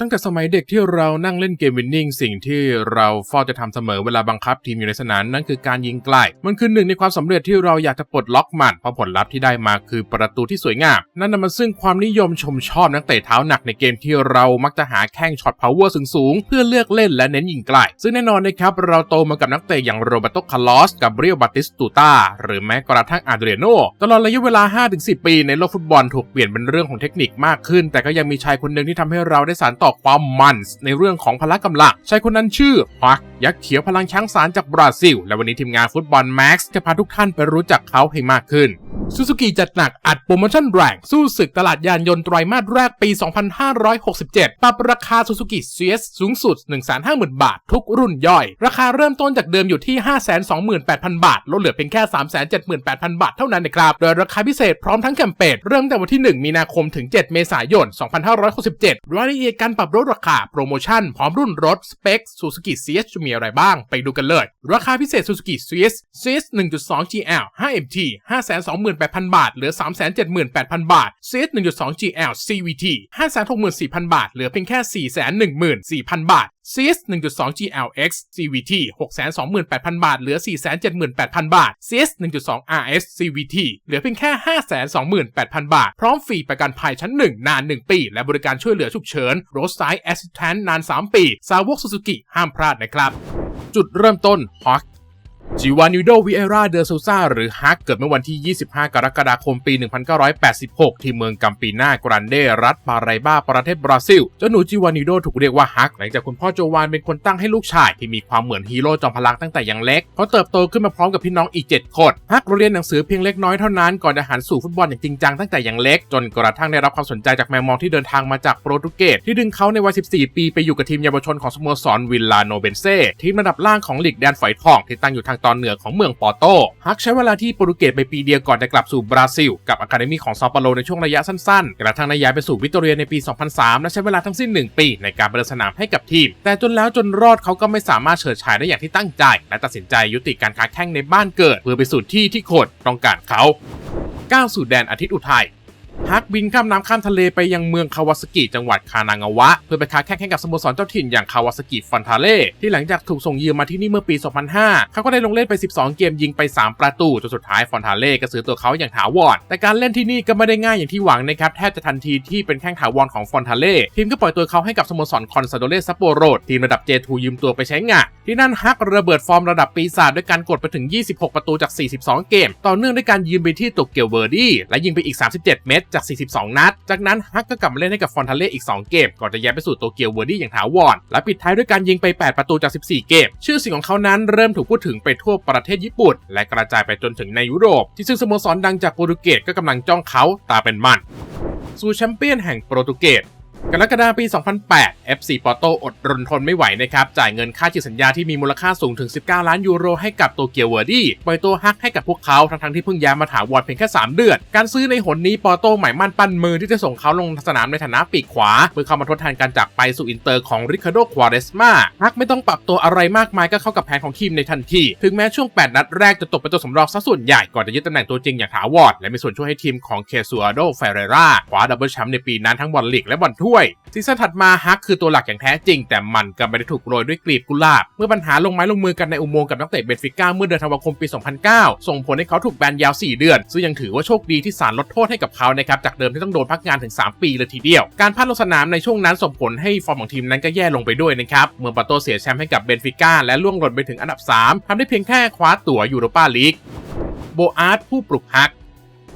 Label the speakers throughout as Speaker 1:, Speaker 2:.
Speaker 1: ตั้งแต่สมัยเด็กที่เรานั่งเล่นเกมวินนิ่งสิ่งที่เราเฝ้าจะทำเสมอเวลาบังคับทีมอยู่ในสนามนั่นคือการยิงไกล มันคือหนึ่งในความสำเร็จที่เราอยากจะปลดล็อกมันเพราะผลลัพธ์ที่ได้มาคือประตูที่สวยงาม นั่นนำมาซึ่งความนิยมชมชอบนักเตะเท้าหนักในเกมที่เรามักจะหาแข้งช็อตพาวเวอร์สูงๆเพื่อเลือกเล่นและเน้นยิงไกล ซึ่งแน่นอนนะครับเราโตมากับนักเตะอย่างโรเบโตคาร์ลอสกับเบรียลบัติสตูตาหรือแม้กระทั่งอาเดรียโนตลอดระยะเวลา 5-10 ปี ในโลกฟุตบอลถูกเปลี่ยนเป็นเรื่องของเทคนิคมากขึ้น แต่ก็ยังมีชายคนหนึ่งที่ทำให้เราได้สานต่อความมันในเรื่องของพละกำลังชายคนนั้นชื่อฮักยักษ์เขียวพลังช้างสารจากบราซิล และวันนี้ทีมงานฟุตบอลแม็กซ์จะพาทุกท่านไปรู้จักเขาให้มากขึ้น ซูซูกิจัดหนักอัดโปรโมชั่นแรงสู้ศึกตลาดยานยนต์ไตรมาสแรกปี 2567 ปรับราคาซูซูกิ CS สูงสุด 150,000 บาท ทุกรุ่นย่อย ราคาเริ่มต้นจากเดิมอยู่ที่ 528,000 บาท ลดเหลือเพียงแค่ 378,000 บาทเท่านั้นนะครับ โดยราคาพิเศษพร้อมทั้งแคมเปญเริ่มแต่วันที่ 1 มีนาคมถึง 7 เมษายน 2567 รายละเอียดการปรับลดราคาโปรโมชั่นพร้อมรุ่นรถสเปคซูซูกิ CS จะมีอะไรบ้าง ไปดูกันเลย ราคาพิเศษซูซูกิ CS CS 1.2 GL 5MT 5 2 0 0 0 38,000 บาท เหลือ 378,000 บาท CS 1.2 GL CVT 564,000 บาท เหลือเพียงแค่ 414,000 บาท CS 1.2 GLX CVT 628,000 บาท เหลือ 478,000 บาท CS 1.2 RS CVT เหลือเพียงแค่ 528,000 บาท พร้อมฟรีประกันภัยชั้น 1 นาน 1 ปี และบริการช่วยเหลือฉุกเฉิน Roadside Assistance นาน 3 ปี สาวกซูซูกิห้ามพลาดนะครับ จุดเริ่มต้น Hawk จิวานิโดวิเอราเดอซูซาหรือฮักเกิดเมื่อวันที่ 25 กรกฎาคมปี 1986 ที่เมืองกัมปีนากรันเด รัฐปาไรบา ประเทศบราซิล เจ้าหนูจิวานิโดถูกเรียกว่าฮัก หลังจากคุณพ่อโจวานเป็นคนตั้งให้ลูกชาย ที่มีความเหมือนฮีโร่จอมพลังตั้งแต่ยังเล็กเขาเติบโตขึ้นมาพร้อมกับพี่น้องอีก 7 คน ฮักเรียนหนังสือเพียงเล็กน้อยเท่านั้น ก่อนจะหันสู่ฟุตบอลอย่างจริงจังตั้งแต่ยังเล็ก จนกระทั่งได้รับความสนใจจากแมวมองที่เดินทางมาจากโปรตุเกส ที่ดึงเขาในวัย 14 ปีไปอยู่กับทีมเยาวชนของสโมสรวิลลาโนเบนเซ่ทีมระดับล่างของลีกแดนฝอยทองที่ตั้งอยู่ทางตอนเหนือของเมืองปอโตฮักใช้เวลาที่โปรตุเกสไปปีเดียวก่อนจะกลับสู่บราซิล กับอะคาเดมีของซาเปาโลในช่วงระยะสั้นๆ กระทั่งได้ย้ายไปสู่วิตอเรียในปี 2003 และใช้เวลาทั้งสิ้น 1 ปี ในการเปิดสนามให้กับทีม แต่จนแล้วจนรอดเขาก็ไม่สามารถเฉิดฉายได้อย่างที่ตั้งใจ และตัดสินใจยุติการค้าแข่งในบ้านเกิด เพื่อไปสู่ที่ที่โคตรต้องการเขาก้าวสู่แดนอาทิตย์อุทัย ฮักบินข้ามน้ำข้ามทะเลไปยังเมืองคาวาสกิจังหวัดคานางาวะ เพื่อไปค้าแข่งให้กับสโมสรเจ้าถิ่นอย่างคาวาสกิฟันทาเล่ที่หลังจากถูกส่งยืมมาที่นี่เมื่อปี 2005 เขาก็ได้ลงเล่นไป 12 เกมยิงไป 3 ประตูจนสุดท้ายฟอนทาเล่ก็ซื้อตัวเขาอย่างถาวรแต่การเล่นที่นี่ก็ไม่ได้ง่ายอย่างที่หวังนะครับแทบจะทันทีที่เป็นแข้งถาวรของฟอนทาเล่ทีมก็ปล่อยตัวเขาให้กับสโมสรคอนซาโดเล่ซัปโปโรทีมระดับ J2 ยืมตัวไปใช้งานที่นั่นฮักระเบิดฟอร์มระดับปีศาจด้วยการกดไปถึง 26 ประตูจาก 42 เกม ต่อเนื่องด้วยการยืมไปที่ตเกียวเวอร์ดี้และยิงไปอีก 37 เม็ดจาก 42 นัด จากนั้นฮักก็กลับมาเล่นให้กับฟอนทาเล่อีก 2 เกม ก่อนจะย้ายไปสู่โตเกียวเวอร์ดี้อย่างถาวร และปิดท้ายด้วยการยิงไป 8 ประตูจาก 14 เกม ชื่อเสียงของเขานั้นเริ่มถูกพูดถึงไปทั่วประเทศญี่ปุ่น และกระจายไปจนถึงในยุโรป ที่ซึ่งสโมสรดังจากโปรตุเกสก็กำลังจ้องเขาตาเป็นมันสู่แชมเปี้ยนแห่งโปรตุเกส กรกฎาคมปี 2008 FC ปอร์โตอดรนทนไม่ไหวนะครับ จ่ายเงินค่าจิตสัญญาที่มีมูลค่าสูงถึง 19 ล้านยูโรให้กับโตเกียวเวอร์ดี้ปล่อยตัวฮักให้กับพวกเขาทั้งๆที่เพิ่งย้ายมาถาวรเพียงแค่ 3 เดือน การซื้อในหนนี้ปอร์โตหมายมั่นปั้นมือที่จะส่งเขาลงสนามในฐานะปีกขวา เพื่อเข้ามาทดแทนการจากไปสู่อินเตอร์ของริคาโดควาเรสมาฮักไม่ต้องปรับตัวอะไรมากมายก็เข้ากับแผนของทีมในทันทีถึงแม้ช่วง 8 นัดแรกจะตกเป็นตัวสำรองซะส่วนใหญ่ก่อนจะยึดตำแหน่งตัวจริงอย่างถาวรและมีส่วนช่วยให้ทีมของเคซูอาโดเฟเรราคว้าดับเบิลแชมป์ในปีนั้นทั้งบอลลีกและบอลถ้วยซีซั่นถัดมาฮักคือตัวหลักอย่างแท้จริง แต่มันก็ไม่ได้ถูกโรยด้วยกลีบกุหลาบ เมื่อปัญหาลงไม้ลงมือกันในอุโมงค์กับนักเตะเบนฟิก้าเมื่อเดือนธันวาคมปี 2009 ส่งผลให้เขาถูกแบนยาว 4 เดือน ซึ่งยังถือว่าโชคดีที่ศาลลดโทษให้กับเขานะครับจากเดิมที่ต้องโดนพักงานถึง 3 ปีเลยทีเดียว การพลาดลงสนามในช่วงนั้นส่งผลให้ฟอร์มของทีมนั้นก็แย่ลงไปด้วยนะครับเมื่อปาโตเสียแชมป์ให้กับเบนฟิก้าและล่วงหล่นไปถึงอันดับ 3ทำได้เพียงแค่คว้าตั๋วยูโรปาลีกโบอาร์ตผู้ปลุกฮัก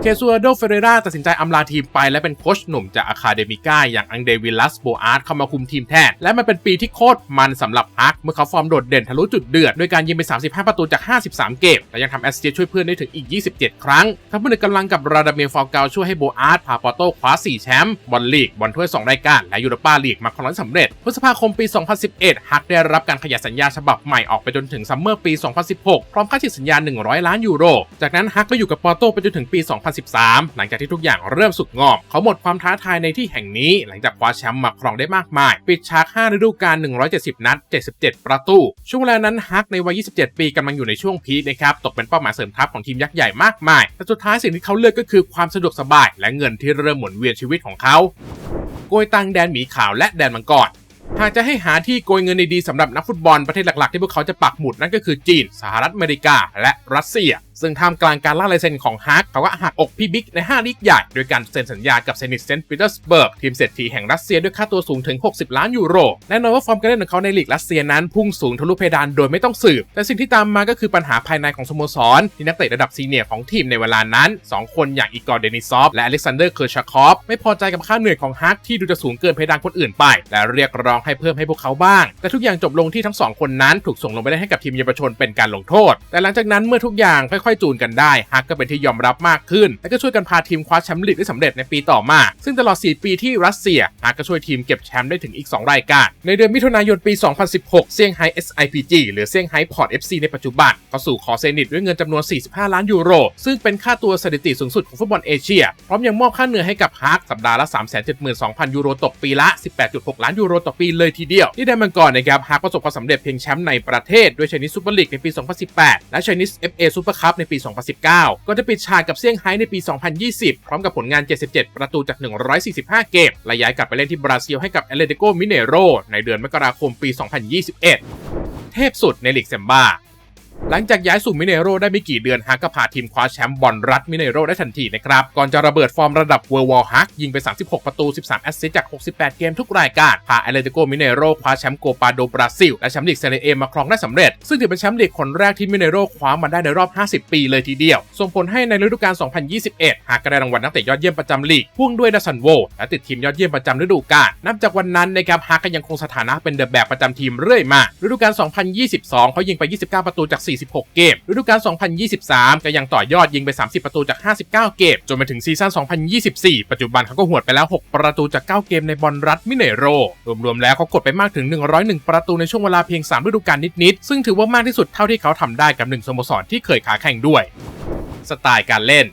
Speaker 1: เคซัวโดเฟเรราตัดสินใจอำลาทีมไปและเป็นโค้ชหนุ่มจากอะคาเดมิก้าอย่างอังเดวิลัสโบอาร์ตเข้ามาคุมทีมแทน และมันเป็นปีที่โคตรมันสำหรับฮักเมื่อเขาฟอร์มโดดเด่นทะลุจุดเดือด ด้วยการยิงไป 35 ประตูจาก 53 เกม และยังทำแอสซิสต์ช่วยเพื่อนได้ถึงอีก 27 ครั้งทั้งผนึกกำลังกับราดาเมลฟอลเกาช่วยให้โบอาร์ตพาปอโต้คว้า 4 แชมป์บอลลีกบอลถ้วย 2 รายการ และยูโรปาลีกมาครองสำเร็จ พฤษภาคมปี 2011ฮักได้รับการขยายสัญญาฉบับใหม่ออกไปจนถึงซัมเมอร์ปี 2016 พร้อมค่าฉีดสัญญา 100 ล้านยูโร จากนั้นฮักก็อยู่กับปอโต้ไปจนถึงปี2013 หลังจากที่ทุกอย่างเริ่มสุกงอม เขาหมดความท้าทายในที่แห่งนี้ หลังจากคว้าแชมป์มาครองได้มากมาย ปิดฉาก 5 ฤดูกาล 170 นัด 77 ประตู ช่วงเวลานั้นฮักในวัย 27 ปีกำลังอยู่ในช่วงพีคนะครับ ตกเป็นเป้าหมายเสริมทัพของทีมยักษ์ใหญ่มากมาย แต่สุดท้ายสิ่งที่เขาเลือกก็คือความสะดวกสบาย และเงินที่เริ่มหมุนเวียนชีวิตของเขา โกยตังแดนหมีขาวและแดนมังกรหากจะให้หาที่โกยเงินดีๆสำหรับนักฟุตบอลประเทศหลักๆ ที่พวกเขาจะปักหมุดนั่นก็คือจีน สหรัฐอเมริกา และรัสเซีย ซึ่งท่ามกลางการล่าลายเซ็นของฮาร์กเขาก็หักอกพี่บิ๊กใน 5 ลีกใหญ่ โดยการเซ็นสัญญากับเซนิตเซนต์ปีเตอร์สเบิร์กทีมเศรษฐีแห่งรัสเซียด้วยค่าตัวสูงถึง 60 ล้านยูโรแน่นอนว่าฟอร์มการเล่นของเขาในลีกรัสเซียนั้นพุ่งสูงทะลุเพดานโดยไม่ต้องสืบ แต่สิ่งที่ตามมาก็คือปัญหาภายในของสโมสรที่นักเตะระดับซีเนียร์ของทีมในเวลานั้น 2 คนอย่างอีกอร์เดนิซอฟและอเล็กซานเดอร์เคอร์ชาคอฟไม่พอใจกับค่าเหนื่อยของฮาร์กที่ดูจะสูงเกินเพดานคนอื่นไป และเรียกร้องให้เพิ่มให้พวกเขาบ้าง แต่ทุกอย่างจบลงที่ทั้งสองคนนั้นถูกส่งลงไปได้ให้กับทีมเยาวชนเป็นการลงโทษ แต่หลังจากนั้นเมื่อทุกอย่างค่อยๆจูนกันได้ฮักก็เป็นที่ยอมรับมากขึ้น และก็ช่วยกันพาทีมคว้าแชมป์ลีกได้สำเร็จในปีต่อมา ซึ่งตลอด 4 ปีที่รัสเซียฮักก็ช่วยทีมเก็บแชมป์ได้ถึงอีก 2 รายการ ในเดือนมิถุนายนปี 2016 เซี่ยงไฮ้ SIPG หรือเซี่ยงไฮ้พอร์ต FC ในปัจจุบันก็สู่ขอเซนิตด้วยเงินจำนวน 45 ล้านยูโร ซึ่งเป็นค่าตัวสถิติสูงสุดของฟุตบอลเอเชีย พร้อมยังมอบค่าเหนื่อยให้กับฮักสัปดาห์ละ 372,000 ยูโรตกปีละ 18.6 ล้านยูโรต่อปีเลยทีเดียว ที่ได้มาก่อนะครับฮักประสบความสำเร็จเพียงแชมป์ในประเทศด้วยชนิสซูเปอร์ลีกในปี 2018 และชนิส FA ซูเปอร์คัพในปี 2019 ก็จะปิดฉากกับเซี่ยงไฮ้ในปี 2020 พร้อมกับผลงาน 77 ประตูจาก 145 เกม และย้ายกลับไปเล่นที่บราซิลให้กับเอเลติโกมิเนโรในเดือนมกราคมปี 2021 เทพสุดในลีกเซมบ้า หลังจากย้ายสู่มิเนโรได้ไม่กี่เดือนฮักก็พาทีมคว้าแชมป์บอลรัฐมิเนโรได้ทันทีนะครับ ก่อนจะระเบิดฟอร์มระดับเวอร์วอลฮักยิงไป 36 ประตู 13 แอสซิสต์จาก 68 เกมทุกรายการ พาเอเลติโกมิเนโรคว้าแชมป์โกปาโดบราซิล และแชมป์ลีกเซเรเอมาครองได้สำเร็จ ซึ่งถือเป็นแชมป์ลีกคนแรกที่มิเนโรคว้ามาได้ในรอบ 50 ปีเลยทีเดียว ส่งผลให้ในฤดูกาล 2021ฮักก็ได้รางวัลนักเตะยอดเยี่ยมประจำลีกพ่วงด้วยดัสันโวและติดทีมยอดเยี่ยมประจำฤดูกาลนับจากวันนั้นนะครับฮักก็ยังคงสถานะเป็นเดอะแบกประจำทีมเรื่อยมาฤดูกาล 2022 เขายิงไป 29 ประตูจาก46 เกมฤดูกาล 2023 ก็ยังต่อยอดยิงไป 30 ประตูจาก 59 เกม จนไปถึงซีซั่น 2024 ปัจจุบันเขาก็หวดไปแล้ว 6 ประตูจาก 9 เกมในบอลรัฐมิเนโร รวมๆแล้วเขากดไปมากถึง 101 ประตูในช่วงเวลาเพียง 3 ฤดูกาลนิดๆ ซึ่งถือว่ามากที่สุดเท่าที่เขาทำได้กับหนึ่งสโมสรที่เคยขาแข่งด้วย สไตล์การเล่น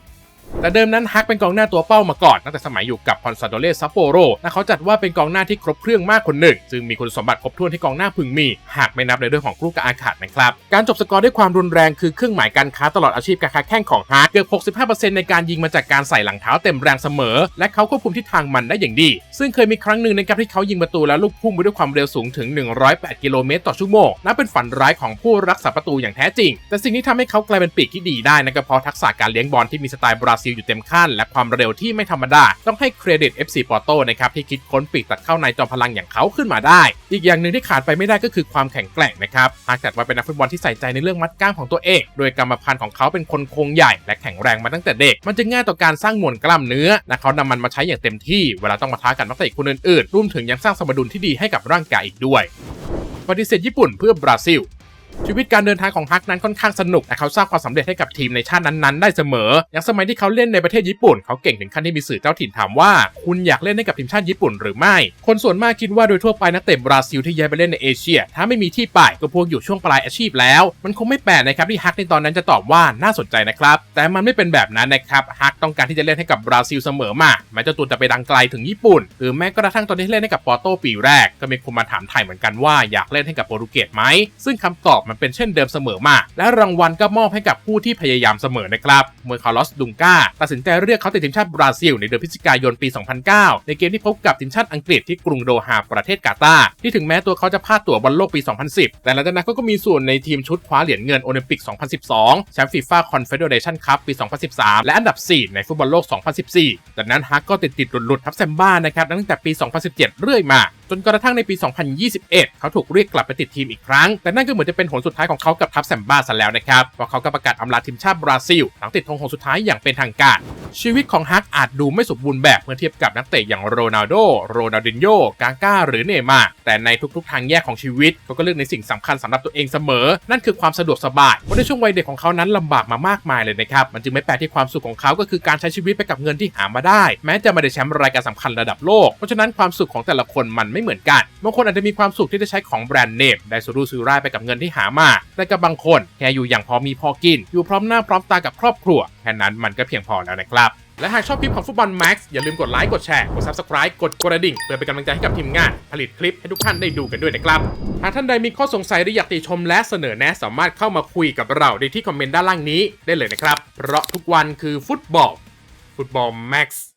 Speaker 1: แต่เดิมนั้นฮักเป็นกองหน้าตัวเป้ามาก่อนตั้งแต่สมัยอยู่กับคอนซาโดเลซัปโปโรและเขาจัดว่าเป็นกองหน้าที่ครบเครื่องมากคนหนึ่ง ซึ่งมีคุณสมบัติครบถ้วนที่กองหน้าพึงมี หากไม่นับในเรื่องของลูกกระอาขาดนะครับ การจบสกอร์ด้วยความรุนแรงคือเครื่องหมายการค้าตลอดอาชีพการค้าแข่งของฮักเกือบ 65%ในการยิงมาจากการใส่หลังเท้าเต็มแรงเสมอ และเขาควบคุมทิศทางมันได้อย่างดี ซึ่งเคยมีครั้งหนึ่งนะครับที่เขายิงประตูแล้วลูกพุ่งไปด้วยความเร็วสูงถึง 108 กิโลเมตรต่อชั่วโมงนับเป็นฝันร้ายของผู้รักษาประตูอย่างแท้จริง แต่สิ่งที่ทำให้เขากลายเป็นปีกที่ดีได้นั่นก็เพราะทักษะการเลี้ยงบอลที่มีสไตล์บราซิลอยู่เต็มขั้น และความเร็วที่ไม่ธรรมดา ต้องให้เครดิต FC ปอร์โตนะครับที่คิดค้นปีกตัดเข้าในจอมพลังอย่างเขาขึ้นมาได้ อีกอย่างหนึ่งที่ขาดไปไม่ได้ก็คือความแข็งแกร่งนะครับหากจัดว่าเป็นนักฟุตบอลที่ใส่ใจในเรื่องมัดกล้ามของตัวเอง โดยกรรมพันธุ์ของเขาเป็นคนโครงใหญ่และแข็งแรงมาตั้งแต่เด็ก มันจึงง่ายต่อการสร้างมวลกล้ามเนื้อและเขานำมันมาใช้อย่างเต็มที่เวลาต้องมาท้ากับนักเตะคนอื่นๆรวมถึงยังสร้างสมดุลที่ดีให้กับร่างกายอีกด้วยปฏิเสธญี่ปุ่นเพื่อบราซิล ชีวิตการเดินทางของฮักนั้นค่อนข้างสนุกแต่เขาสร้างความสำเร็จให้กับทีมในชาตินั้นๆ ได้เสมอ อย่างสมัยที่เขาเล่นในประเทศญี่ปุ่น เขาเก่งถึงขั้นที่มีสื่อเจ้าถิ่นถามว่า คุณอยากเล่นให้กับทีมชาติญี่ปุ่นหรือไม่ คนส่วนมากคิดว่าโดยทั่วไปนักเตะบราซิลที่ย้ายไปเล่นในเอเชีย ถ้าไม่มีที่ไปก็พวกอยู่ช่วงปลายอาชีพแล้ว มันคงไม่แปลกนะครับที่ฮักในตอนนั้นจะตอบว่าน่าสนใจนะครับ แต่มันไม่เป็นแบบนั้นนะครับฮักต้องการที่จะเล่นให้กับบราซิลเสมอมาแม้เจ้าตัวจะไปดังไกลถึงญี่ปุ่น หรือแม้กระทั่งตอนที่เล่นให้กับปอร์โตปีแรก ก็มีคนมาถามไทยเหมือนกันว่าอยากเล่นให้กับโปรตุเกสไหมซึ่งคำตอบมันเป็นเช่นเดิมเสมอมา และรางวัลก็มอบให้กับผู้ที่พยายามเสมอนะครับ เมื่อคาร์ลอสดุงกาตัดสินใจเรียกเขาติดทีมชาติบราซิลในเดือนพฤศจิกายนปี 2009 ในเกมที่พบกับทีมชาติอังกฤษที่กรุงโดฮาประเทศกาตาร์ที่ถึงแม้ตัวเขาจะพลาดตั๋วบอลโลกปี 2010 แต่หลังจากนั้นเขาก็มีส่วนในทีมชุดคว้าเหรียญเงินโอลิมปิก 2012 แชมป์ฟีฟ่าคอนเฟเดเรชันคัพปี 2013 และอันดับ 4 ในฟุตบอลโลก 2014 จากนั้นฮักก็ติดติดหลุดๆทับแซมบ้านะครับตั้งแต่ปี 2017 เรื่อยมา จนกระทั่งในปี 2021 เขาถูกเรียกกลับไปติดทีมอีกครั้ง แต่นั่นก็เหมือนจะเป็นหนสุดท้ายของเขากับทัพแซมบ้าซะแล้วนะครับเพราะเขาก็ประกาศอำลาทีมชาติบราซิล หลังติดธงหนสุดท้ายอย่างเป็นทางการ ชีวิตของฮักอาจดูไม่สมบูรณ์แบบเมื่อเทียบกับนักเตะอย่างโรนัลโด โรนัลดินโญกาก้า หรือเนย์มาร์แต่ในทุกๆ ทางแยกของชีวิตเขาก็เลือกในสิ่งสำคัญสำหรับตัวเองเสมอ นั่นคือความสะดวกสบายเพราะในช่วงวัยเด็กของเขานั้นลำบากมามากมายเลยนะครับมันจึงไม่แปลกที่ความสุขของเขาก็คือการใช้ชีวิตไปกับเงินที่หามาได้ แม้จะไม่ได้แชมป์รายการสำคัญระดับโลกเพราะฉะนั้นความสุขของแต่ละคนมันไมไม่เหมือนกัน บางคนอาจจะมีความสุขที่ได้ใช้ของแบรนด์เนมได้สุรุ่ยสุร่ายไปกับเงินที่หามา แต่กับบางคนแค่อยู่อย่างพอมีพอกิน อยู่พร้อมหน้าพร้อมตากับครอบครัว แค่นั้นมันก็เพียงพอแล้วนะครับและหากชอบคลิปของฟุตบอลแม็กซ์อย่าลืมกดไลค์ กดแชร์ กด Subscribe กดกระดิ่ง เพื่อเป็นกำลังใจให้กับทีมงาน ผลิตคลิปให้ทุกท่านได้ดูกันด้วยนะครับ หากท่านใดมีข้อสงสัยหรืออยากติชมและเสนอแนะสามารถเข้ามาคุยกับเราได้ที่คอมเมนต์ด้านล่างนี้ได้เลยนะครับ เพราะทุกวันคือฟุตบอล ฟุตบอลแม็กซ์